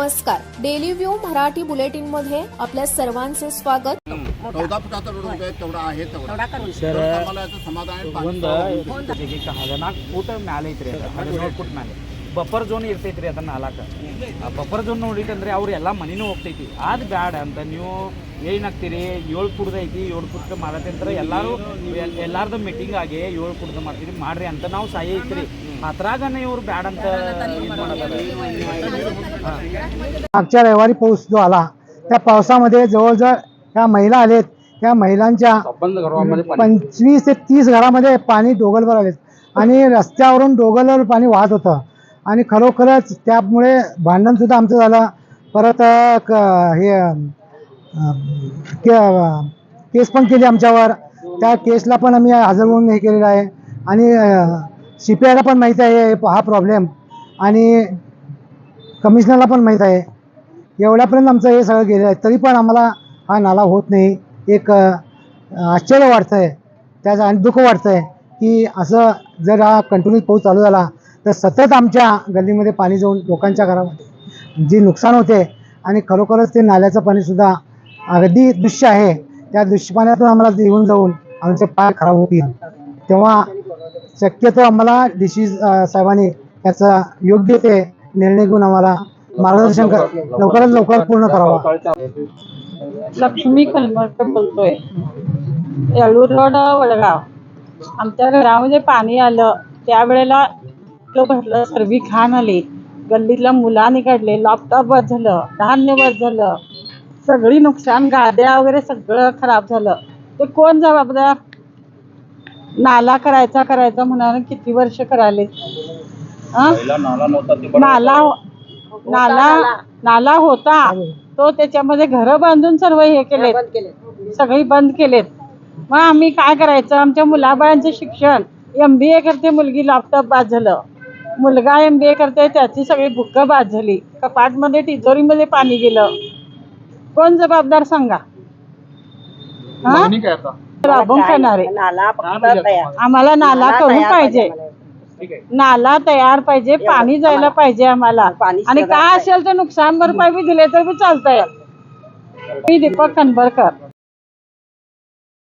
नमस्कार daily view Marathi bulletin मध्ये आपल्या सर्वांचे स्वागत चौदा फुटाचा रोड होतोय तेवढा आहे तेवढा ಸರ್ तर आम्हाला याचं समाधान आहे पाणी ಒಂದು ಈಗ ಹದಿನಾಲ್ಕು ಫೂಟ್ ಮ್ಯಾಲೆ ಐತ್ರಿ ಅದು ಹದಿನೇಳು ಫೂಟ್ ಮ್ಯಾಲೆ ಬಫರ್ ಝೋನ್ ಇರ್ತೈತ್ರಿ ಅದನ್ನ ನಾಲ್ಕ ಆ ಬಫರ್ ಝೋನ್ ನೋಡಿಕಂದ್ರೆ ಅವ್ರು ಎಲ್ಲ ಮನಿನೂ ಹೋಗ್ತೈತಿ ಅದು ಬ್ಯಾಡ ಅಂತ ನೀವು ಏನಾಗ್ತೀರಿ ಏಳು ಫುಟ್ದ ಐತಿ ಏಳು ಫುಟ್ ಮಾಡತ್ತಂತ್ರ ಎಲ್ಲಾರು ಎಲ್- ಎಲ್ಲಾರ್ದು ಮೀಟಿಂಗ್ ಆಗಿ ಏಳು ಫುಟ್ದ ಮಾಡ್ತೀರಿ ಮಾಡ್ರಿ ಅಂತ ನಾವು ಸಾಯಿ ಐತ್ರಿ ಅದ್ರಾಗನೇ ಇವ್ರು ಬ್ಯಾಡ ಅಂತ ಇದ್ ಮಾಡದಾರ. मागच्या रविवारी पाऊस जो आला त्या पावसामध्ये जवळजवळ त्या महिला आलेत. त्या महिलांच्या पंचवीस ते तीस घरामध्ये पाणी डोगलवर आलेत. आणि रस्त्यावरून डोगलवर पाणी वाहत होतं. आणि खरोखरच त्यामुळे भांडण सुद्धा आमचं झालं. परत क- हे के- केस पण केली आमच्यावर. त्या केसला पण आम्ही हजर होऊन हे केलेलं आहे. आणि सी पी आयला पण माहीत आहे हा प्रॉब्लेम आणि कमिशनरला पण माहीत आहे. एवढ्यापर्यंत आमचं हे सगळं गेलं आहे. तरी पण आम्हाला हा नाला होत नाही. एक आश्चर्य वाटतं आहे त्याचं आणि दुःख वाटतं आहे की असं जर हा कंटिन्यू पाऊस चालू झाला तर सतत आमच्या गल्लीमध्ये पाणी जाऊन लोकांच्या घरामध्ये जे नुकसान होते आणि खरोखरच ते नाल्याचं पाणीसुद्धा अगदी दृश्य आहे. त्या दृश्यपाण्यातून आम्हाला येऊन जाऊन आमचे पाय खराब होतील. तेव्हा शक्यतो आम्हाला डी सी साहेबांनी त्याचं योग्य ते निर्णय घेऊन आम्हाला मार्गदर्शन लवकरात लवकर पूर्ण करावा. लक्ष्मी कलमरकर बोलतोय. येळूर रोड वडगाव. आमच्या घरामध्ये पाणी आलं. त्यावेळेला तो भरलं सर्वी घाण आली. गल्लीतल्या मुलांनी काढले. लॅपटॉप वर झालं. धान्य वर झालं. सगळी नुकसान गाद्या वगैरे सगळं खराब झालं. ते कोण जबाबदार? नाला करायचा करायचा म्हणून किती वर्ष करायले? नाला नाला नाला होता. तो त्याच्यामध्ये घर बांधून सर्व हे केले सगळी बंद केलेत. मग आम्ही काय करायचं? आमच्या मुलाबाळांचं शिक्षण. एम बी ए करते मुलगी लॅपटॉप बाद झालं मुलगा एम बी ए करते त्याची सगळी बुक्क बाद झाली कपाटमध्ये तिजोरीमध्ये पाणी गेलं. कोण जबाबदार सांगा? हा? राबून खाणारे. आम्हाला नाला करून पाहिजे. नाला तयार पाहिजे पाणी जायला पाहिजे आम्हाला. आणि काय असेल तर नुकसान भरपाई बी दिले तर बी चालतंय. मी दीपक कनबरकर.